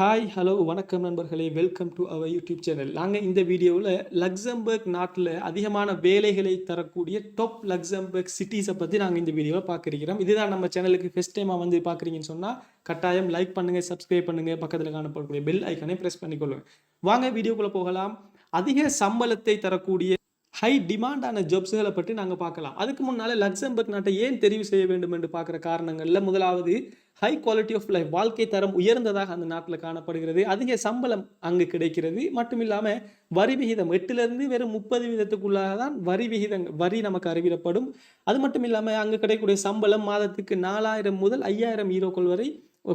Hi hello வணக்கம் நண்பர்களே. Welcome to our YouTube channel நாங்கள் இந்த வீடியோவில் லக்சம்பர்க் நாட்டில் அதிகமான வேலைகளை தரக்கூடிய டாப் லக்சம்பர்க் சிட்டிஸை பற்றி நாங்கள் இந்த வீடியோவில் பார்க்குறோம் இதுதான் நம்ம சேனலுக்கு ஃபஸ்ட் டைமாக வந்து பார்க்குறீங்கன்னு சொன்னால் கட்டாயம் லைக் பண்ணுங்கள் சப்ஸ்கிரைப் பண்ணுங்கள் பக்கத்தில் காணப்படக்கூடிய பெல் ஐக்கனை ப்ரெஸ் பண்ணிக்கொள்ளுங்க. வாங்க வீடியோக்குள்ளே போகலாம். அதிக சம்பளத்தை தரக்கூடிய ஹை டிமாண்டான ஜாப்ஸுகளை பற்றி நாங்கள் பார்க்கலாம். அதுக்கு முன்னால் லக்சம்பர்க் நாட்டை ஏன் தெரிவு செய்ய வேண்டும் என்று பார்க்குற காரணங்களில் முதலாவது ஹை குவாலிட்டி ஆஃப் லைஃப் வாழ்க்கை தரம் உயர்ந்ததாக அந்த நாட்டில் காணப்படுகிறது. அதிக சம்பளம் அங்கு கிடைக்கிறது. மட்டும் இல்லாமல் வரி விகிதம் எட்டுலேருந்து வெறும் முப்பது வீதத்துக்குள்ளாக தான் வரி விகிதம் வரி நமக்கு அறிவிடப்படும். அது மட்டும் இல்லாமல் அங்கு கிடைக்கக்கூடிய சம்பளம் மாதத்துக்கு நாலாயிரம் முதல் ஐயாயிரம் ஈரோக்கள் வரை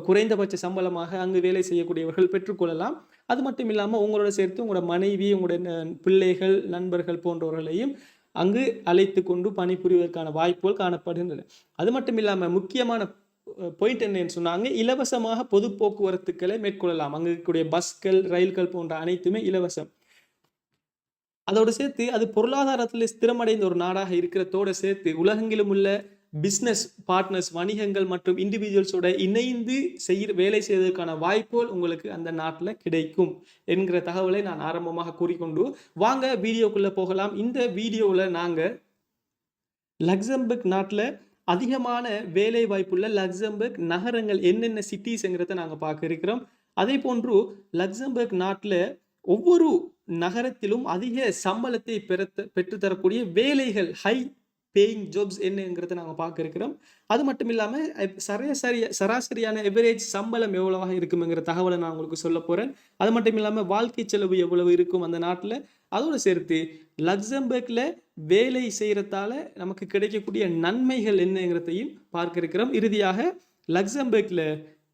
குறைந்தபட்ச சம்பளமாக அங்கு வேலை செய்யக்கூடியவர்கள் பெற்றுக்கொள்ளலாம். அது மட்டும் இல்லாமல் உங்களோட சேர்த்து உங்களோட மனைவி உங்களுடைய பிள்ளைகள் நண்பர்கள் போன்றவர்களையும் அங்கு அழைத்து கொண்டு பணிபுரிவதற்கான வாய்ப்புகள் காணப்படுகின்றன. அது மட்டும் இல்லாமல் முக்கியமான பாயிண்ட் என்னன்னு சொன்னாங்க இலவசமாக பொது போக்குவரத்துக்களை மேற்கொள்ளலாம். அங்கே இருக்கக்கூடிய பஸ்கள் ரயில்கள் போன்ற அனைத்துமே இலவசம். அதோடு சேர்த்து அது பொருளாதாரத்தில் ஸ்திரமடைந்த ஒரு நாடாக இருக்கிறதோடு சேர்த்து உலகெங்கிலும் உள்ள பிஸ்னஸ் பார்ட்னர்ஸ் வணிகங்கள் மற்றும் இண்டிவிஜுவல்ஸோட இணைந்து செய் வேலை செய்வதற்கான வாய்ப்புகள் உங்களுக்கு அந்த நாட்டில் கிடைக்கும் என்கிற தகவலை நான் ஆரம்பமாக கூறிக்கொண்டு வாங்க வீடியோக்குள்ளே போகலாம். இந்த வீடியோவில் நாங்கள் லக்சம்பர்க் நாட்டில் அதிகமான வேலை வாய்ப்புள்ள லக்சம்பர்க் நகரங்கள் என்னென்ன சிட்டிஸ்ங்கிறத நாங்கள் பார்க்க இருக்கிறோம். அதே போன்று லக்சம்பர்க் நாட்டில் ஒவ்வொரு நகரத்திலும் அதிக சம்பளத்தை பெற பெற்றுத்தரக்கூடிய வேலைகள் ஹை பேயிங் ஜாப்ஸ் என்னங்கிறத நாங்கள் பார்க்க இருக்கிறோம் அது மட்டும் இல்லாமல் சராசரி சராசரியான எவரேஜ் சம்பளம் எவ்வளவாக இருக்குங்கிற தகவலை நான் உங்களுக்கு சொல்ல போகிறேன் அது மட்டும் இல்லாமல் வாழ்க்கை செலவு எவ்வளவு இருக்கும் அந்த நாட்டில்? அதோடு சேர்த்து லக்சம்பர்க்கில் வேலை செய்கிறதால நமக்கு கிடைக்கக்கூடிய நன்மைகள் என்னங்கிறதையும் பார்க்க இருக்கிறோம் இறுதியாக லக்சம்பர்க்கில்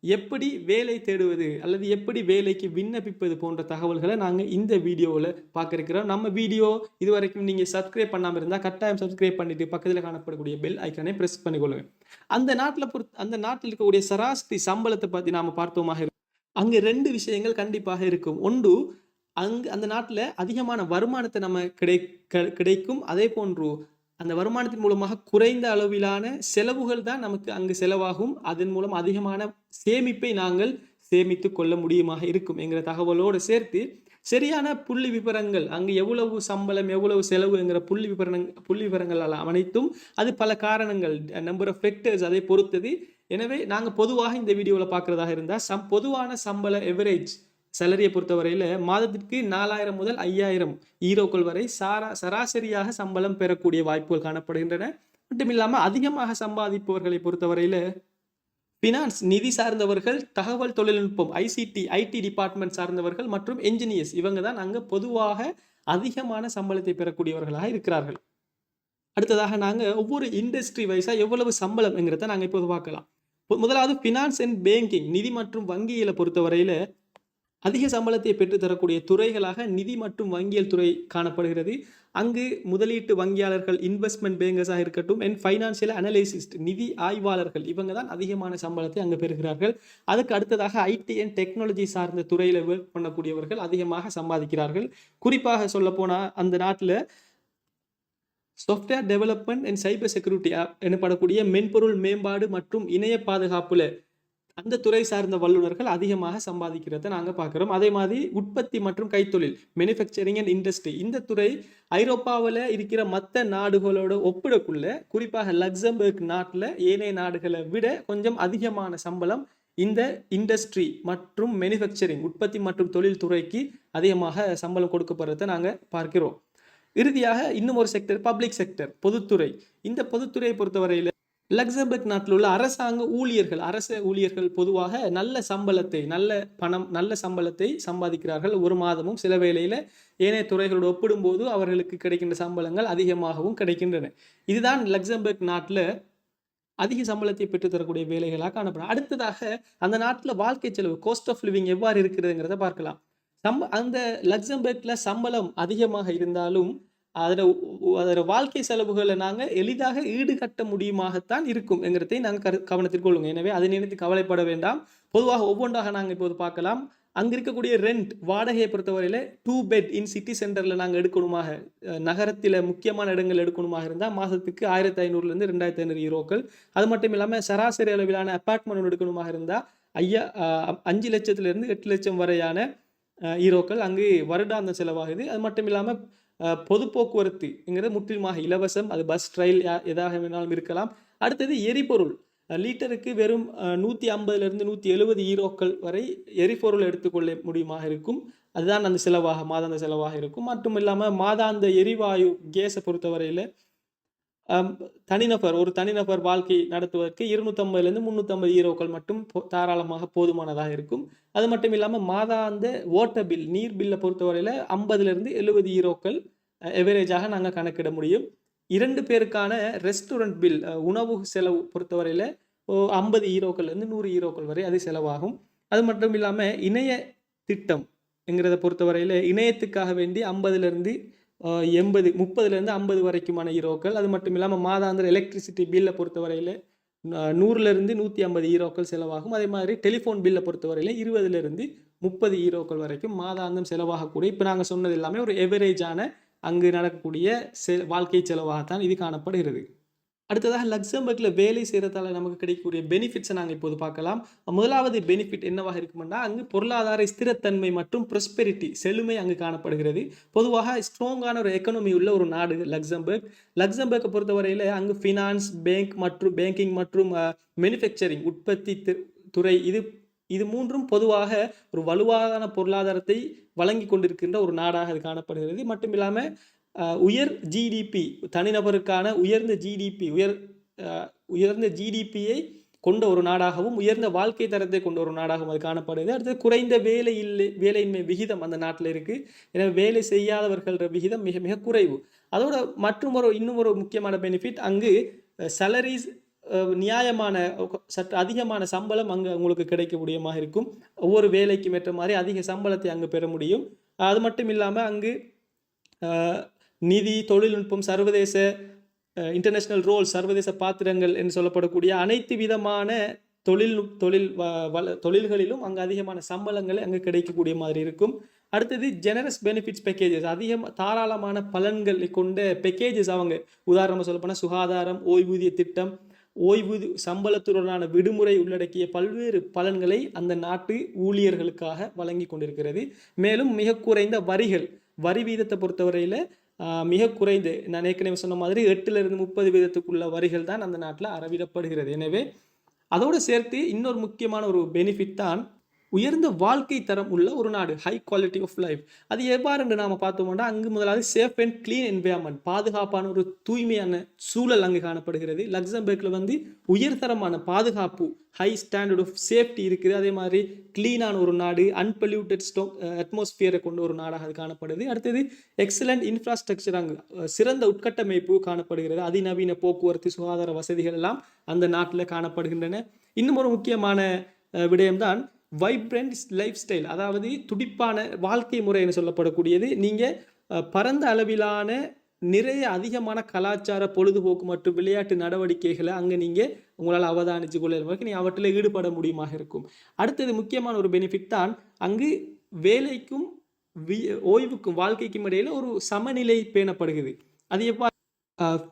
எப்படி வேலை தேடுவது அல்லது எப்படி வேலைக்கு விண்ணப்பிப்பது போன்ற தகவல்களை நாங்கள் இந்த வீடியோவில் பார்க்குறோம் நம்ம வீடியோ இது வரைக்கும் நீங்கள் சப்ஸ்கிரைப் பண்ணாமல் இருந்தால் கட்டாயம் சப்ஸ்கிரைப் பண்ணிட்டு பக்கத்தில் காணப்படக்கூடிய பெல் ஐக்கானை ப்ரெஸ் பண்ணிக்கொள்ளுங்க. அந்த நாட்டில் பொறுத் அந்த நாட்டில் இருக்கக்கூடிய சராசரி சம்பளத்தை பற்றி நாம் பார்த்தோமாக இருக்கும் அங்கே ரெண்டு விஷயங்கள் கண்டிப்பாக இருக்கும். ஒன்று அங்கு அந்த நாட்டில் அதிகமான வருமானத்தை நம்ம கிடை க- கிடைக்கும். அதே போன்று அந்த வருமானத்தின் மூலமாக குறைந்த அளவிலான செலவுகள் தான் நமக்கு அங்கு செலவாகும். அதன் மூலம் அதிகமான சேமிப்பை நாங்கள் சேமித்து கொள்ள முடியுமாக இருக்கும் என்கிற தகவலோடு சேர்த்து சரியான புள்ளி விவரங்கள் அங்கு எவ்வளவு சம்பளம் எவ்வளவு செலவு என்கிற புள்ளி விவரங் புள்ளி விவரங்கள் எல்லாம் அனைத்தும் அது பல காரணங்கள் நம்பர் ஆஃப் ஃபெக்டர்ஸ் அதை பொறுத்தது. எனவே நாங்கள் பொதுவாக இந்த வீடியோவில் பார்க்குறதாக இருந்தால் சம் பொதுவான சம்பள எவரேஜ் சேலரியை பொறுத்தவரையில் மாதத்திற்கு நாலாயிரம் முதல் ஐயாயிரம் ஈரோக்கள் வரை சாரா சராசரியாக சம்பளம் பெறக்கூடிய வாய்ப்புகள் காணப்படுகின்றன. மட்டும் இல்லாமல் அதிகமாக சம்பாதிப்பவர்களை பொறுத்தவரையில் ஃபினான்ஸ் நிதி சார்ந்தவர்கள் தகவல் தொழில்நுட்பம் ஐசிடி ஐடி டிபார்ட்மெண்ட் சார்ந்தவர்கள் மற்றும் என்ஜினியர்ஸ் இவங்க தான் அங்கே பொதுவாக அதிகமான சம்பளத்தை பெறக்கூடியவர்களாக இருக்கிறார்கள். அடுத்ததாக நாங்கள் ஒவ்வொரு இண்டஸ்ட்ரி வைஸாக எவ்வளவு சம்பளம்ங்கிறத நாங்கள் இப்போது பார்க்கலாம். முதலாவது ஃபினான்ஸ் அண்ட் பேங்கிங் நிதி மற்றும் வங்கியில் பொறுத்தவரையில் அதிக சம்பளத்தை பெற்றுத்தரக்கூடிய துறைகளாக நிதி மற்றும் வங்கியல் துறை காணப்படுகிறது. அங்கு முதலீட்டு வங்கியாளர்கள் இன்வெஸ்ட்மெண்ட் பேங்கர்ஸாக இருக்கட்டும் அண்ட் ஃபைனான்சியல் அனலிசிஸ்ட் நிதி ஆய்வாளர்கள் இவங்க தான் அதிகமான சம்பளத்தை அங்கு பெறுகிறார்கள். அதுக்கு அடுத்ததாக ஐடி அண்ட் டெக்னாலஜி சார்ந்த துறையில் ஒர்க் பண்ணக்கூடியவர்கள் அதிகமாக சம்பாதிக்கிறார்கள். குறிப்பாக சொல்லப்போனால் அந்த நாட்டில் software development and cyber security எனப்படக்கூடிய மென்பொருள் மேம்பாடு மற்றும் இணைய பாதுகாப்பில் அந்த துறை சார்ந்த வல்லுநர்கள் அதிகமாக சம்பாதிக்கிறத நாங்கள் பார்க்குறோம் அதே மாதிரி உற்பத்தி மற்றும் கைத்தொழில் மேனுஃபேக்சரிங் அண்ட் இண்டஸ்ட்ரி இந்த துறை ஐரோப்பாவில் இருக்கிற மற்ற நாடுகளோட ஒப்பிடக்குள்ள குறிப்பாக லக்சம்பர்க் நாட்டில் ஏனைய நாடுகளை விட கொஞ்சம் அதிகமான சம்பளம் இந்த இண்டஸ்ட்ரி மற்றும் மேனுஃபேக்சரிங் உற்பத்தி மற்றும் தொழில் துறைக்கு அதிகமாக சம்பளம் கொடுக்கப்படுறத நாங்கள் பார்க்கிறோம். இறுதியாக இன்னும் ஒரு செக்டர் பப்ளிக் செக்டர் பொதுத்துறை. இந்த பொதுத்துறையை பொறுத்தவரையில் லக்சம்பர்க் நாட்டில் உள்ள அரசாங்க ஊழியர்கள் அரச ஊழியர்கள் பொதுவாக நல்ல சம்பளத்தை நல்ல பணம் நல்ல சம்பளத்தை சம்பாதிக்கிறார்கள். ஒரு மாதமும் சில வேளையில் ஏனைய துறைகளோடு ஒப்பிடும்போது அவர்களுக்கு கிடைக்கின்ற சம்பளங்கள் அதிகமாகவும் கிடைக்கின்றன. இதுதான் லக்சம்பர்க் நாட்டில் அதிக சம்பளத்தை பெற்றுத்தரக்கூடிய வேலைகளாக காணப்படும். அடுத்ததாக அந்த நாட்டில் வாழ்க்கை செலவு கோஸ்ட் ஆஃப் லிவிங் எவ்வாறு இருக்கிறதுங்கிறத பார்க்கலாம். சம்ப அந்த லக்சம்பர்க்ல சம்பளம் அதிகமாக இருந்தாலும் அதில் அதோட வாழ்க்கை செலவுகளை நாங்கள் எளிதாக ஈடுகட்ட முடியுமாகத்தான் இருக்கும் என்கிறதை நாங்கள் கரு கவனத்தில் கொள்ளுங்க. எனவே அதை நினைத்து கவலைப்பட வேண்டாம். பொதுவாக ஒவ்வொன்றாக நாங்கள் இப்போது பார்க்கலாம். அங்கே இருக்கக்கூடிய ரெண்ட் வாடகையை பொறுத்தவரையில் டூ பெட் இன் சிட்டி சென்டரில் நாங்கள் எடுக்கணுமாக நகரத்தில் முக்கியமான இடங்கள் எடுக்கணுமாக இருந்தால் மாதத்துக்கு ஆயிரத்தி ஐநூறுலேருந்து ரெண்டாயிரத்தி ஐநூறு யூரோக்கள். அது மட்டும் இல்லாமல் சராசரி அளவிலான அப்பார்ட்மெண்ட் ஒன்று எடுக்கணுமாக இருந்தால் ஐயா அஞ்சு லட்சத்துலேருந்து எட்டு லட்சம் வரையான ஈரோக்கள் அங்கு வருடாந்த செலவாகுது. அது மட்டும் இல்லாமல் பொது போக்குவரத்துங்கிறது முற்றிலுமாக இலவசம். அது பஸ் ரயில் எதாக வேணாலும் இருக்கலாம். அடுத்தது எரிபொருள். லீட்டருக்கு லிட்டருக்கு வெறும் நூற்றி ஐம்பதுலேருந்து நூற்றி எழுபது ஈரோக்கள் வரை எரிபொருள் எடுத்துக்கொள்ள முடியுமாக இருக்கும். அதுதான் அந்த செலவாக மாதாந்த செலவாக இருக்கும். மட்டும் இல்லாமல் மாதாந்த எரிவாயு கேஸை பொறுத்தவரையில் தனிநபர் ஒரு தனிநபர் வாழ்க்கை நடத்துவதற்கு இருநூத்தம்பதுலேருந்து முந்நூற்றம்பது ஈரோக்கள் மட்டும் போ- தாராளமாக போதுமானதாக இருக்கும். அது மட்டும் இல்லாமல் மாதாந்த ஓட்ட பில் நீர் பில்லை பொறுத்தவரையில் ஐம்பதுலேருந்து எழுபது ஈரோக்கள் எவரேஜாக நாங்கள் கணக்கிட முடியும். இரண்டு பேருக்கான ரெஸ்டாரண்ட் பில் உணவு செலவு பொறுத்தவரையில் ஐம்பது ஈரோக்கள்லேருந்து நூறு ஈரோக்கள் வரை அது செலவாகும். அது மட்டும் இல்லாமல் இணைய திட்டம் என்கிறத பொறுத்தவரையில் இணையத்துக்காக வேண்டி ஐம்பதுலேருந்து எண்பது முப்பதுலேருந்து ஐம்பது வரைக்குமான ஹீரோக்கள். அது மட்டும் இல்லாமல் மாதாந்திர எலக்ட்ரிசிட்டி பில்லை பொறுத்தவரையில் நூறுலேருந்து நூற்றி ஐம்பது ஹீரோக்கள் செலவாகும். அதே மாதிரி டெலிஃபோன் பில்லை பொறுத்தவரையில் இருபதுலேருந்து முப்பது ஹீரோக்கள் வரைக்கும் மாதாந்தம் செலவாகக்கூடிய இப்போ நாங்கள் சொன்னது எல்லாமே ஒரு எவரேஜான அங்கு நடக்கக்கூடிய செ வாழ்க்கை செலவாகத்தான் இது காணப்படுகிறது. அடுத்ததாக லக்சம்பர்கில் வேலை செய்கிறதால நமக்கு கிடைக்கக்கூடிய பெனிஃபிட்ஸை நாங்கள் இப்போது பார்க்கலாம். முதலாவது பெனிஃபிட் என்னவாக இருக்குமென்னா அங்கு பொருளாதார ஸ்திரத்தன்மை மற்றும் ப்ரொஸ்பெரிட்டி செழுமை அங்கு காணப்படுகிறது. பொதுவாக ஸ்ட்ராங்கான ஒரு எக்கனமி உள்ள ஒரு நாடு லக்சம்பர்க். லக்சம்பர்க்கை பொறுத்தவரையில் அங்கு ஃபினான்ஸ் பேங்க் மற்றும் பேங்கிங் மற்றும் மேனுஃபேக்சரிங் உற்பத்தி துறை இது இது மூன்றும் பொதுவாக ஒரு வலுவான பொருளாதாரத்தை வழங்கி கொண்டிருக்கின்ற ஒரு நாடாக அது காணப்படுகிறது. மட்டும் இல்லாமல் உயர் ஜிடிபி தனிநபருக்கான உயர்ந்த ஜிடிபி உயர் உயர்ந்த ஜிடிபியை கொண்ட ஒரு நாடாகவும் உயர்ந்த வாழ்க்கை தரத்தை கொண்ட ஒரு நாடாகவும் அது காணப்படுது அடுத்து குறைந்த வேலை இல்லை வேலையின்மை விகிதம் அந்த நாட்டில் இருக்குது எனவே வேலை செய்யாதவர்கள விகிதம் மிக மிக குறைவு. அதோட மற்றும் ஒரு இன்னும் ஒரு முக்கியமான பெனிஃபிட் அங்கு சலரிஸ் நியாயமான சற்று அதிகமான சம்பளம் அங்கே உங்களுக்கு கிடைக்கக்கூடியமாக இருக்கும். ஒவ்வொரு வேலைக்கும் ஏற்ற மாதிரி அதிக சம்பளத்தை அங்கு பெற முடியும். அது மட்டும் இல்லாமல் அங்கு நிதி தொழில்நுட்பம் சர்வதேச இன்டர்நேஷ்னல் ரோல் சர்வதேச பாத்திரங்கள் என்று சொல்லப்படக்கூடிய அனைத்து விதமான தொழில் தொழில் வ- வள தொழில்களிலும் அங்கே அதிகமான சம்பளங்கள் அங்கு கிடைக்கக்கூடிய மாதிரி இருக்கும். அடுத்தது ஜெனரஸ் பெனிஃபிட்ஸ் பேக்கேஜஸ் அதிகம் தாராளமான பலன்களை கொண்ட பேக்கேஜஸ் அவங்க. உதாரணமாக சொல்லப்போனால் சுகாதாரம் ஓய்வூதிய திட்டம் ஓய்வூதி சம்பளத்துடனான விடுமுறை உள்ளடக்கிய பல்வேறு பலன்களை அந்த நாட்டு ஊழியர்களுக்காக வழங்கி கொண்டிருக்கிறது. மேலும் மிக குறைந்த வரிகள் வரி வீதத்தை பொறுத்தவரையில் மிக குறைந்து நான் ஏற்கனவே சொன்ன மாதிரி எட்டுலேருந்து முப்பது வீதத்துக்குள்ள வரிகள் தான் அந்த நாட்டில் அறவிடப்படுகிறது. எனவே அதோடு சேர்த்து இன்னொரு முக்கியமான ஒரு பெனிஃபிட் தான் உயர்ந்த வாழ்க்கை தரம் உள்ள ஒரு நாடு ஹை குவாலிட்டி ஆஃப் லைஃப் அது எவ்வாறு நாம பார்த்தோம்னா அங்கு முதலாவது சேஃப் அண்ட் க்ளீன் என்வயர்மெண்ட் பாதுகாப்பான ஒரு தூய்மையான சூழல் அங்கு காணப்படுகிறது. லக்சம்பர்க்ல வந்து உயர்தரமான பாதுகாப்பு ஹை ஸ்டாண்டர்ட் ஆஃப் சேஃப்டி இருக்குது. அதே மாதிரி க்ளீனான ஒரு நாடு அன்பல்யூட்டட் ஸ்டோ அட்மாஸ்பியரை கொண்ட ஒரு நாடாக அது காணப்படுது. அடுத்தது எக்ஸலண்ட் இன்ஃப்ராஸ்ட்ரக்சர் அங்கு சிறந்த உட்கட்டமைப்பு காணப்படுகிறது. அதிநவீன போக்குவரத்து சுகாதார வசதிகள் எல்லாம் அந்த நாட்டில் காணப்படுகின்றன. இன்னும் ஒரு முக்கியமான விடயம்தான் வைப்ரண்ட் லைஃப் ஸ்டைல் அதாவது துடிப்பான வாழ்க்கை முறைன்னு சொல்லப்படக்கூடியது. நீங்கள் பரந்த அளவிலான நிறைய அதிகமான கலாச்சார பொழுதுபோக்கு மற்றும் விளையாட்டு நடவடிக்கைகளை அங்கே நீங்கள் உங்களால் அவதானித்து கொள்ள நீங்கள் அவற்றில் ஈடுபட முடியுமாக இருக்கும். அடுத்தது முக்கியமான ஒரு பெனிஃபிட் தான் அங்கு வேலைக்கும் வி- ஓய்வுக்கும் வாழ்க்கைக்கும் இடையில் ஒரு சமநிலை பேணப்படுகிறது. அது எப்போ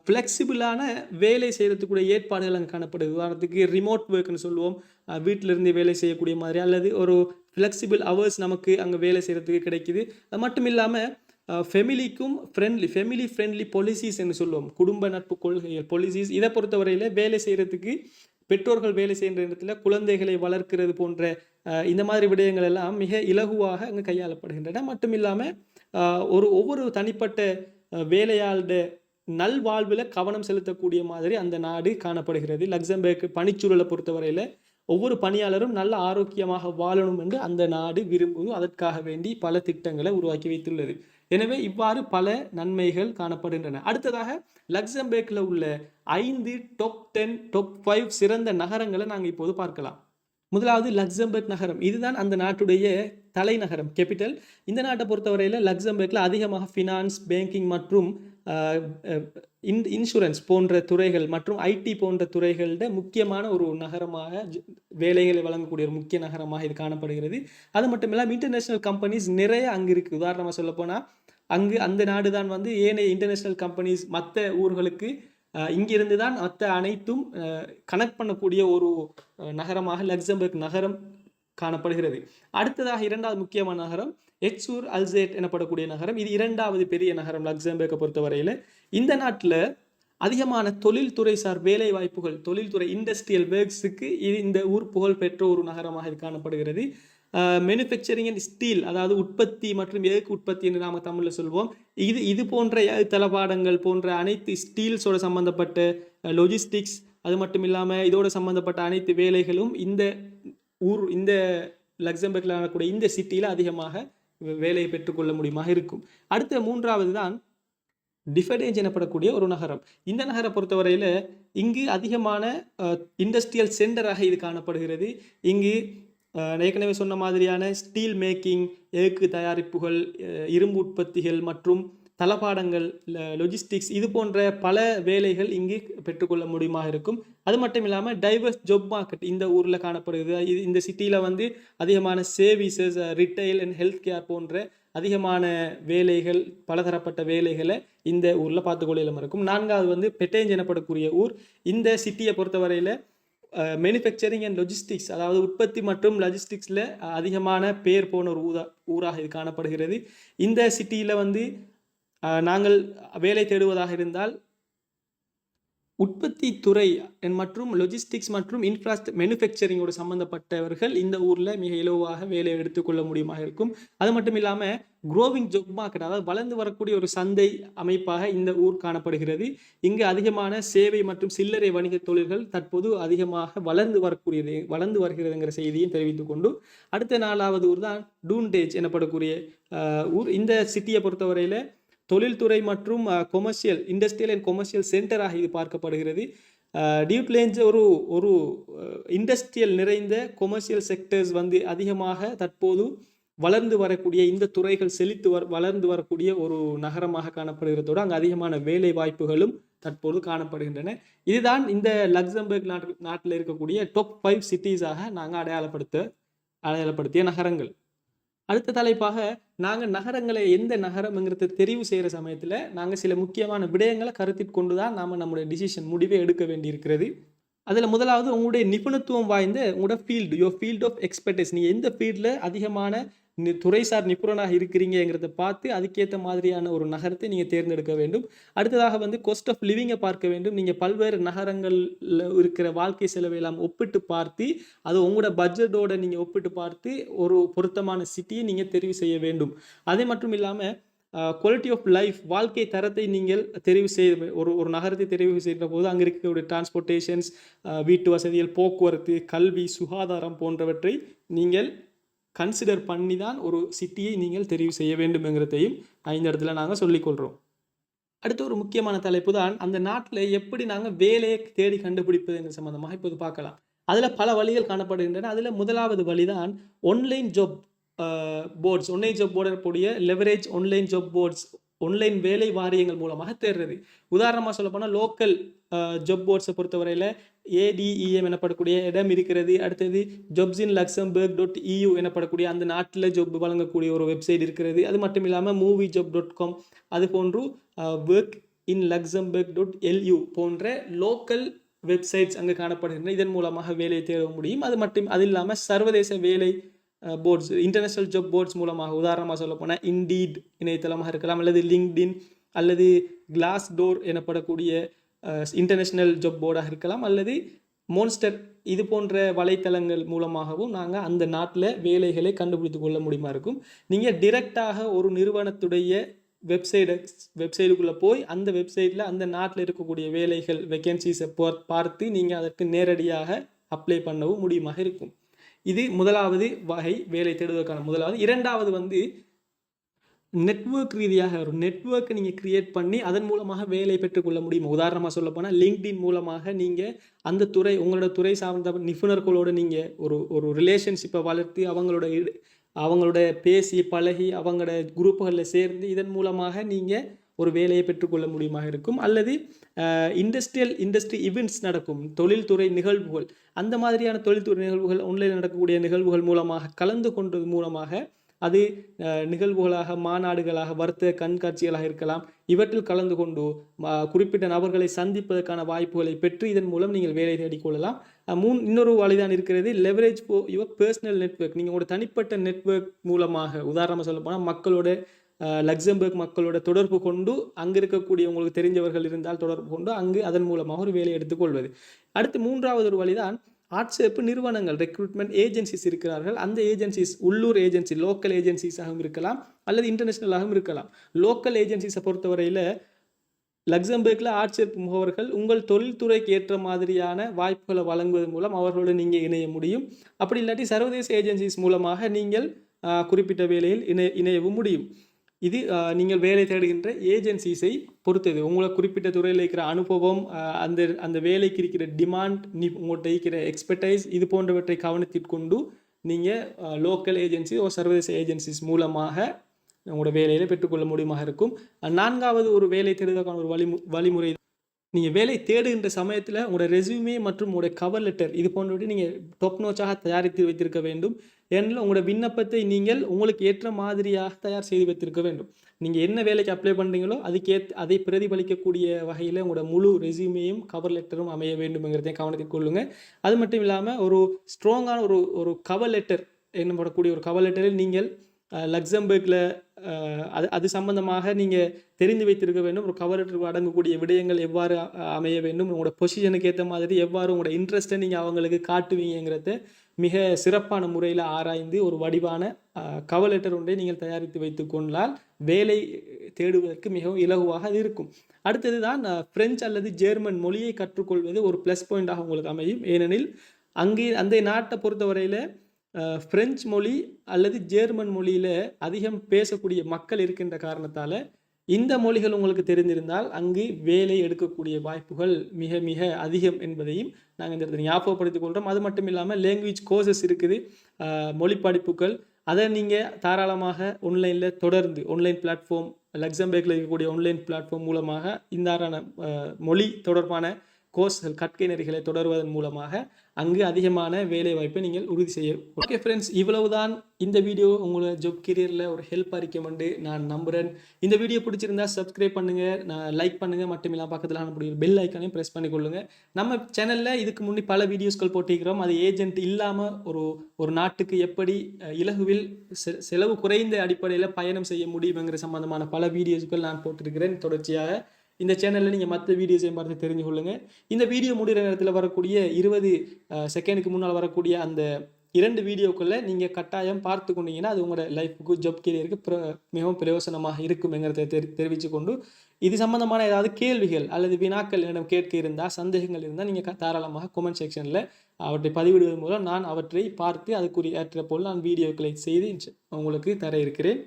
ஃப்ளெக்சிபிளான வேலை செய்கிறதுக்குரிய ஏற்பாடுகள் அங்கே காணப்படுது உதாரணத்துக்கு ரிமோட் ஒர்க்னு சொல்லுவோம். வீட்டிலிருந்து இருந்து வேலை செய்யக்கூடிய மாதிரி அல்லது ஒரு ஃப்ளெக்சிபிள் ஹவர்ஸ் நமக்கு அங்கே வேலை செய்கிறதுக்கு கிடைக்குது. அது மட்டும் இல்லாமல் ஃபெமிலிக்கும் ஃப்ரெண்ட்லி ஃபெமிலி ஃப்ரெண்ட்லி பாலிசிஸ் என்று சொல்லுவோம். குடும்ப நட்பு கொள்கைகள் பாலிசிஸ் இதை பொறுத்தவரையில் வேலை செய்கிறதுக்கு பெற்றோர்கள் வேலை செய்கிற இடத்துல குழந்தைகளை வளர்க்கிறது போன்ற இந்த மாதிரி விடயங்கள் எல்லாம் மிக இலகுவாக அங்கே கையாளப்படுகின்றன. மட்டும் இல்லாமல் ஒரு ஒவ்வொரு தனிப்பட்ட வேலையாளுடைய நல்வாழ்வில் கவனம் செலுத்தக்கூடிய மாதிரி அந்த நாடு காணப்படுகிறது. லக்சம்பர்க் பனிச்சூழலை பொறுத்தவரையில் ஒவ்வொரு பணியாளரும் நல்ல ஆரோக்கியமாக வாழணும் என்று அந்த நாடு விரும்பும். அதற்காக வேண்டி பல திட்டங்களை உருவாக்கி வைத்துள்ளது. எனவே இவ்வாறு பல நன்மைகள் காணப்படுகின்றன. அடுத்ததாக லக்சம்பர்க்ல உள்ள ஐந்து டாப் டென் டாப் ஃபைவ் சிறந்த நகரங்களை நாங்கள் இப்போது பார்க்கலாம். முதலாவது லக்சம்பர்க் நகரம். இதுதான் அந்த நாட்டுடைய தலைநகரம் கேபிட்டல் இந்த நாட்டை பொறுத்தவரையில் லக்சம்பர்க்கில் அதிகமாக ஃபினான்ஸ் பேங்கிங் மற்றும் இன் இன்சூரன்ஸ் போன்ற துறைகள் மற்றும் ஐடி போன்ற துறைகளோட முக்கியமான ஒரு நகரமாக வேலைகளை வழங்கக்கூடிய ஒரு முக்கிய நகரமாக இது காணப்படுகிறது. அது மட்டும் இல்லாமல் இன்டர்நேஷ்னல் கம்பெனிஸ் நிறைய அங்கே இருக்குது உதாரணமாக சொல்லப்போனால் அங்கு அந்த நாடு தான் வந்து ஏனைய இன்டர்நேஷ்னல் கம்பெனிஸ் மற்ற ஊர்களுக்கு இங்கிருந்து தான் மற்ற அனைத்தும் கனெக்ட் பண்ணக்கூடிய ஒரு நகரமாக லக்சம்பர்க் நகரம் காணப்படுகிறது. அடுத்ததாக இரண்டாவது முக்கியமான நகரம் எக்ஸூர் அல்சேட் எனப்படக்கூடிய நகரம். இது இரண்டாவது பெரிய நகரம் லக்சம்பர்க்கை பொறுத்தவரையில். இந்த நாட்டில் அதிகமான தொழில்துறை சார் வேலை வாய்ப்புகள் தொழில்துறை இண்டஸ்ட்ரியல் வேர்க்ஸுக்கு இது இந்த ஊர் புகழ் பெற்ற ஒரு நகரமாக இது காணப்படுகிறது. மேனுஃபேக்சரிங் அண்ட் ஸ்டீல் அதாவது உற்பத்தி மற்றும் எஃகு உற்பத்தி என்று நாம் தமிழில் சொல்வோம். இது இது போன்ற தளபாடங்கள் போன்ற அனைத்து ஸ்டீல்ஸோட சம்பந்தப்பட்ட லொஜிஸ்டிக்ஸ் அது மட்டும் இல்லாமல் இதோட சம்பந்தப்பட்ட அனைத்து வேலைகளும் இந்த ஊர் இந்த லக்சம்பர்கில் ஆகக்கூடிய இந்த சிட்டியில் அதிகமாக வேலையை பெற்றுக்கொள்ள முடியுமாக இருக்கும். அடுத்த மூன்றாவது தான் டிஃபடேஞ்ச் எனப்படக்கூடிய ஒரு நகரம். இந்த நகரை பொறுத்தவரையில் இங்கு அதிகமான இண்டஸ்ட்ரியல் சென்டராக இது காணப்படுகிறது. இங்கு ஏற்கனவே சொன்ன மாதிரியான ஸ்டீல் மேக்கிங் எஃகு தயாரிப்புகள் இரும்பு உற்பத்திகள் மற்றும் தளபாடங்கள் லொஜிஸ்டிக்ஸ் இது போன்ற பல வேலைகள் இங்கு பெற்றுக்கொள்ள முடியுமா இருக்கும். அது மட்டும் இல்லாமல் டைவர்ஸ் ஜாப் மார்க்கெட் இந்த ஊரில் காணப்படுகிறது. இது இந்த சிட்டியில் வந்து அதிகமான சேவிசஸ் ரிட்டைல் அண்ட் ஹெல்த் கேர் போன்ற அதிகமான வேலைகள் பலதரப்பட்ட வேலைகளை இந்த ஊரில் பார்த்துக்கொள்ளையிலும் இருக்கும். நான்காவது வந்து பெட்டேஞ்ச் எனப்படக்கூடிய ஊர். இந்த சிட்டியை பொறுத்தவரையில் மேனுஃபேக்சரிங் அண்ட் லொஜிஸ்டிக்ஸ் அதாவது உற்பத்தி மற்றும் லஜிஸ்டிக்ஸில் அதிகமான பேர் போன ஒரு ஊரா ஊராக இது காணப்படுகிறது. இந்த சிட்டியில் வந்து நாங்கள் வேலை தேடுவதாக இருந்தால் உற்பத்தி துறை மற்றும் லொஜிஸ்டிக்ஸ் மற்றும் இன்ஃப்ராஸ்ட் மேனுஃபேக்சரிங்கோடு சம்பந்தப்பட்டவர்கள் இந்த ஊரில் மிக இலவாக வேலை எடுத்துக்கொள்ள முடியுமாக இருக்கும். அது மட்டும் இல்லாமல் குரோவிங் ஜொப் மார்க்கெட் அதாவது வளர்ந்து வரக்கூடிய ஒரு சந்தை அமைப்பாக இந்த ஊர் காணப்படுகிறது. இங்கு அதிகமான சேவை மற்றும் சில்லறை வணிக தொழில்கள் தற்போது அதிகமாக வளர்ந்து வரக்கூடியது வளர்ந்து வருகிறதுங்கிற செய்தியும் தெரிவித்துக் கொண்டு அடுத்த நாலாவது ஊர் தான் டூன்டேஜ் எனப்படக்கூடிய ஊர். இந்த சிட்டியை பொறுத்தவரையில் தொழில்துறை மற்றும் கொமர்ஷியல் இண்டஸ்ட்ரியல் அண்ட் கொமர்ஷியல் சென்டராக இது பார்க்கப்படுகிறது. டியூட்லேஞ்ச் ஒரு ஒரு இண்டஸ்ட்ரியல் நிறைந்த கொமர்ஷியல் செக்டர்ஸ் வந்து அதிகமாக தற்போது வளர்ந்து வரக்கூடிய இந்த துறைகள் செழித்து வர வளர்ந்து வரக்கூடிய ஒரு நகரமாக காணப்படுகிறதோடு அங்கே அதிகமான வேலை வாய்ப்புகளும் தற்போது காணப்படுகின்றன. இதுதான் இந்த லக்சம்பர்க் நாட்டு நாட்டில் இருக்கக்கூடிய டாப் ஃபைவ் சிட்டிஸாக நாங்கள் அடையாளப்படுத்த அடையாளப்படுத்திய நகரங்கள். அடுத்த தலைப்பாக நாங்கள் நகரங்களை எந்த நகரம்ங்கிறத தெரிவு செய்கிற சமயத்தில் நாங்கள் சில முக்கியமான விடயங்களை கருத்தில் கொண்டு தான் நாம் நம்முடைய டிசிஷன் முடிவை எடுக்க வேண்டியிருக்கிறது. அதில் முதலாவது உங்களுடைய நிபுணத்துவம் வாய்ந்த உங்களோட field your field of expertise நீங்கள் எந்த ஃபீல்டில் அதிகமான துறைசார் நிபுணராக இருக்கிறீங்கிறத பார்த்து அதுக்கேற்ற மாதிரியான ஒரு நகரத்தை நீங்கள் தேர்ந்தெடுக்க வேண்டும். அடுத்ததாக வந்து கோஸ்ட் ஆஃப் லிவிங்கை பார்க்க வேண்டும். நீங்கள் பல்வேறு நகரங்களில் இருக்கிற வாழ்க்கை செலவை எல்லாம் ஒப்பிட்டு பார்த்து அது உங்களோட பட்ஜெட்டோட நீங்கள் ஒப்பிட்டு பார்த்து ஒரு பொருத்தமான சிட்டியை நீங்கள் தெரிவு செய்ய வேண்டும். அதே மட்டும் இல்லாமல் குவாலிட்டி ஆஃப் லைஃப் வாழ்க்கை தரத்தை நீங்கள் தெரிவு செய்ய ஒரு ஒரு நகரத்தை தெரிவு செய்கிற போது அங்கே இருக்கக்கூடிய டிரான்ஸ்போர்ட்டேஷன்ஸ் வீட்டு வசதிகள் போக்குவரத்து கல்வி சுகாதாரம் போன்றவற்றை நீங்கள் கன்சிடர் பண்ணி தான் ஒரு சிட்டியை நீங்கள் தெரிவு செய்ய வேண்டும்ங்கிறதையும் இந்த இடத்துல நாங்கள் சொல்லிக்கொள்கிறோம் அடுத்து ஒரு முக்கியமான தலைப்பு தான் அந்த நாட்டில் எப்படி நாங்கள் வேலையை தேடி கண்டுபிடிப்பதுங்கிற சம்மந்தமாக இப்போது பார்க்கலாம். அதில் பல வழிகள் காணப்படுகின்றன. அதில் முதலாவது வழி தான் online job boards online job போர்டக்கூடிய leverage online job boards online வேலை வாரியங்கள் மூலமாக தேடுறது உதாரணமாக சொல்லப்போனால் லோக்கல் ஜப் போர்ட்ஸை பொறுத்தவரையில் ஏடிஇஎம் எனப்படக்கூடிய இடம் இருக்கிறது. அடுத்தது jobs in Luxembourg dot EU எனப்படக்கூடிய அந்த நாட்டில் ஜாப் வழங்கக்கூடிய ஒரு வெப்சைட் இருக்கிறது. அது மட்டும் இல்லாமல் மூவி ஜப் டாட் காம் அது போன்று work in Luxembourg dot LU போன்ற லோக்கல் வெப்சைட்ஸ் அங்கே காணப்படுகின்றன. இதன் மூலமாக வேலையை தேட முடியும். அது மட்டும் அது இல்லாமல் சர்வதேச வேலை போர்ட்ஸ் இன்டர்நேஷனல் ஜாப் போர்ட்ஸ் மூலமாக உதாரணமாக சொல்லப்போனால் இண்டீட் இணையதளமாக இருக்கலாம் அல்லது லிங்க்டின் அல்லது கிளாஸ் டோர் எனப்படக்கூடிய இன்டர்நேஷ்னல் ஜாப் போர்டாக இருக்கலாம் அல்லது மோன்ஸ்டர் இது போன்ற வலைத்தளங்கள் மூலமாகவும் நாங்கள் அந்த நாட்டில் வேலைகளை கண்டுபிடித்து கொள்ள முடியுமா இருக்கும். நீங்கள் டிரெக்டாக ஒரு நிறுவனத்துடைய வெப்சைட்டை வெப்சைட்டுக்குள்ளே போய் அந்த வெப்சைட்டில் அந்த நாட்டில் இருக்கக்கூடிய வேலைகள் வேக்கன்சிஸை பார்த்து நீங்கள் அதற்கு நேரடியாக அப்ளை பண்ணவும் முடியுமாக இருக்கும். இது முதலாவது வகை வேலை தேடுவதற்கான முதலாவது. இரண்டாவது வந்து நெட்வொர்க் ரீதியாக ஒரு நெட்ஒர்க்கை நீங்கள் கிரியேட் பண்ணி அதன் மூலமாக வேலை பெற்றுக்கொள்ள முடியும்? உதாரணமாக சொல்ல போனால் லிங்க்டின் மூலமாக நீங்கள் அந்த துறை உங்களோட துறை சார்ந்த நிபுணர்களோடு நீங்கள் ஒரு ஒரு ரிலேஷன்ஷிப்பை வளர்த்து அவங்களோட இடு- அவங்களோட பேசி பழகி அவங்களோட குரூப்புகளில் சேர்ந்து இதன் மூலமாக நீங்கள் ஒரு வேலையை பெற்றுக்கொள்ள முடியுமாக இருக்கும். அல்லது இண்டஸ்ட்ரியல் இண்டஸ்ட்ரி இவெண்ட்ஸ் நடக்கும். தொழில்துறை நிகழ்வுகள். அந்த மாதிரியான தொழில்துறை நிகழ்வுகள் ஆன்லைனில் நடக்கக்கூடிய நிகழ்வுகள் மூலமாக கலந்து கொண்டது மூலமாக அது நிகழ்வுகளாக மாநாடுகளாக வர்த்தக கண்காட்சிகளாக இருக்கலாம். இவற்றில் கலந்து கொண்டு குறிப்பிட்ட நபர்களை சந்திப்பதற்கான வாய்ப்புகளை பெற்று இதன் மூலம் நீங்கள் வேலை தேடிக்கொள்ளலாம். மூன் இன்னொரு வழிதான் இருக்கிறது லெவரேஜ் போ யுவர் பர்சனல் நெட்வொர்க் நீங்கள் உங்களோட தனிப்பட்ட நெட்வொர்க் மூலமாக உதாரணமாக சொல்ல போனால் மக்களோட லக்சம்பர்க் மக்களோட தொடர்பு கொண்டு அங்கே இருக்கக்கூடிய உங்களுக்கு தெரிஞ்சவர்கள் இருந்தால் தொடர்பு கொண்டு அங்கு அதன் மூலமாக ஒரு வேலையை எடுத்துக்கொள்வது. அடுத்து மூன்றாவது ஒரு வழிதான் ஆட்சேர்ப்பு நிறுவனங்கள் ரெக்ரூட்மெண்ட் ஏஜென்சிஸ் இருக்கிறார்கள். அந்த ஏஜென்சிஸ் உள்ளூர் ஏஜென்சி லோக்கல் ஏஜென்சிஸாகவும் இருக்கலாம் அல்லது இன்டர்நேஷ்னலாகவும் இருக்கலாம். லோக்கல் ஏஜென்சிஸை பொறுத்தவரையில் லக்சம்பர்கில் ஆட்சேர்ப்பு முகவர்கள் உங்கள் தொழில்துறைக்கு ஏற்ற மாதிரியான வாய்ப்புகளை வழங்குவதன் மூலம் அவர்களோடு நீங்கள் இணைய முடியும். அப்படி இல்லாட்டி சர்வதேச ஏஜென்சிஸ் மூலமாக நீங்கள் குறிப்பிட்ட வேலையில் இணைய இணையவும் முடியும். இது நீங்கள் வேலை தேடுகின்ற ஏஜென்சிஸை பொறுத்தது. உங்களை குறிப்பிட்ட துறையில் இருக்கிற அனுபவம் அந்த அந்த வேலைக்கு இருக்கிற டிமாண்ட் நீ உங்கள்கிட்ட இருக்கிற எக்ஸ்பர்டைஸ் இது போன்றவற்றை கவனத்திற்கொண்டு நீங்கள் லோக்கல் ஏஜென்சி ஓ சர்வதேச ஏஜென்சிஸ் மூலமாக உங்களோட வேலையில பெற்றுக்கொள்ள முடியுமாக இருக்கும். நான்காவது ஒரு வேலை தேடுவதற்கான ஒரு வழிமு வழிமுறை நீங்கள் வேலை தேடுகின்ற சமயத்தில் உங்களோட ரெசியூமே மற்றும் உங்களோட கவர் லெட்டர் இது போன்றவற்றை நீங்கள் டொப் நோச்சாக தயாரித்து வைத்திருக்க வேண்டும். ஏனெனில் உங்களோட விண்ணப்பத்தை நீங்கள் உங்களுக்கு ஏற்ற மாதிரியாக தயார் செய்து வைத்திருக்க வேண்டும். நீங்கள் என்ன வேலைக்கு அப்ளை பண்ணுறீங்களோ அதுக்கே அதை பிரதிபலிக்கக்கூடிய வகையில் உங்களோட முழு ரெசியூமையும் கவர் லெட்டரும் அமைய வேண்டும்ங்கிறதையும் கவனத்தில் கொள்ளுங்கள் அது மட்டும் இல்லாமல் ஒரு ஸ்ட்ராங்கான ஒரு ஒரு கவர் லெட்டர் என்னப்படக்கூடிய ஒரு கவர் லெட்டரில் நீங்கள் லக்சம்பர்க்கில் அது அது சம்பந்தமாக நீங்கள் தெரிந்து வைத்திருக்க வேண்டும். ஒரு கவர் லெட்டருக்கு அடங்கக்கூடிய விடயங்கள் எவ்வாறு அமைய வேண்டும்? உங்களோட பொசிஷனுக்கு ஏற்ற மாதிரி எவ்வாறு உங்களோட இன்ட்ரெஸ்ட்டை நீங்கள் அவங்களுக்கு காட்டுவீங்கிறத மிக சிறப்பான முறையில் ஆராய்ந்து ஒரு வடிவான கவர் லெட்டர் ஒன்றை நீங்கள் தயாரித்து வைத்து கொண்டால் வேலை தேடுவதற்கு மிகவும் இலகுவாக அது இருக்கும். அடுத்தது தான் பிரெஞ்சு அல்லது ஜெர்மன் மொழியை கற்றுக்கொள்வது ஒரு ப்ளஸ் பாயிண்டாக உங்களுக்கு அமையும். ஏனெனில் அங்கே அந்த நாட்டை பொறுத்தவரையில் ஃப்ரெஞ்சு மொழி அல்லது ஜேர்மன் மொழியில் அதிகம் பேசக்கூடிய மக்கள் இருக்கின்ற காரணத்தால் இந்த மொழிகள் உங்களுக்கு தெரிந்திருந்தால் அங்கு வேலை எடுக்கக்கூடிய வாய்ப்புகள் மிக மிக அதிகம் என்பதையும் நாங்கள் இந்த இடத்துல ஞாபகப்படுத்திக் கொள்கிறோம் அது மட்டும் இல்லாமல் லேங்குவேஜ் கோர்சஸ் இருக்குது. மொழி படிப்புகள். அதை நீங்கள் தாராளமாக ஆன்லைனில் தொடர்ந்து ஆன்லைன் பிளாட்ஃபார்ம் லக்சம்பேக்கில் இருக்கக்கூடிய ஆன்லைன் பிளாட்ஃபார்ம் மூலமாக இந்தாரான மொழி தொடர்பான கோர்ஸ்கள் கற்கை நெறிகளை தொடர்வதன் மூலமாக அங்கு அதிகமான வேலை வாய்ப்பை நீங்கள் உறுதி செய்ய ஓகே ஃப்ரெண்ட்ஸ் இவ்வளவுதான் இந்த வீடியோ உங்களோட ஜாப் கெரியரில் ஒரு ஹெல்ப் அறிக்கமெண்டு நான் நம்புகிறேன் இந்த வீடியோ பிடிச்சிருந்தா சப்ஸ்கிரைப் பண்ணுங்க. நான் லைக் பண்ணுங்க. மட்டும் இல்லாமல் பக்கத்தில் அனுப்பக்கூடிய பெல் ஐக்கானையும் ப்ரெஸ் பண்ணிக்கொள்ளுங்க. நம்ம சேனலில் இதுக்கு முன்னே பல வீடியோஸ்கள் போட்டிருக்கிறோம். அது ஏஜென்ட் இல்லாமல் ஒரு ஒரு நாட்டுக்கு எப்படி இலகுவில் செ- செலவு குறைந்த அடிப்படையில் பயணம் செய்ய முடியுங்கிற சம்பந்தமான பல வீடியோஸ்கள் நான் போட்டிருக்கிறேன். தொடர்ச்சியாக இந்த சேனலில் நீங்கள் மற்ற வீடியோஸையும் பார்த்து தெரிஞ்சு கொள்ளுங்கள் இந்த வீடியோ முடிகிற நேரத்தில் வரக்கூடிய இருபது செகண்டுக்கு முன்னால் வரக்கூடிய அந்த இரண்டு வீடியோக்குள்ளே நீங்கள் கட்டாயம் பார்த்து கொண்டீங்கன்னா அது உங்களோட லைஃபுக்கு ஜப் கேரியருக்கு பிர மிகவும் பிரயோசனமாக இருக்கும்ங்கிறத தெரி தெரிவித்து கொண்டு இது சம்மந்தமான ஏதாவது கேள்விகள் அல்லது வினாக்கள் என்னிடம் கேட்க இருந்தால் சந்தேகங்கள் இருந்தால் நீங்கள் தாராளமாக கொமெண்ட் செக்ஷனில் அவற்றை பதிவிடுவதன் மூலம் நான் அவற்றை பார்த்து அதுக்குரிய ஏற்ற போல் நான் வீடியோக்களை செய்து உங்களுக்கு தர இருக்கிறேன்.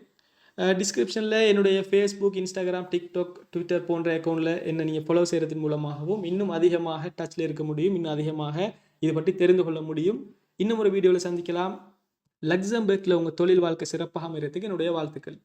டிஸ்கிரிப்ஷனில் என்னுடைய ஃபேஸ்புக் இன்ஸ்டாகிராம் டிக்டாக் ட்விட்டர் போன்ற அக்கௌண்ட்டில் என்னை நீங்கள் ஃபாலோ செய்கிறதன் மூலமாகவும் இன்னும் அதிகமாக டச்சில் இருக்க முடியும் இன்னும் அதிகமாக இது பற்றி தெரிந்து கொள்ள முடியும். இன்னும் ஒரு வீடியோவில் சந்திக்கலாம். லக்சம்பர்க்கில் உங்கள் தொழில் வாழ்க்கை சிறப்பாக அமைகிறதுக்கு என்னுடைய வாழ்த்துக்கள்.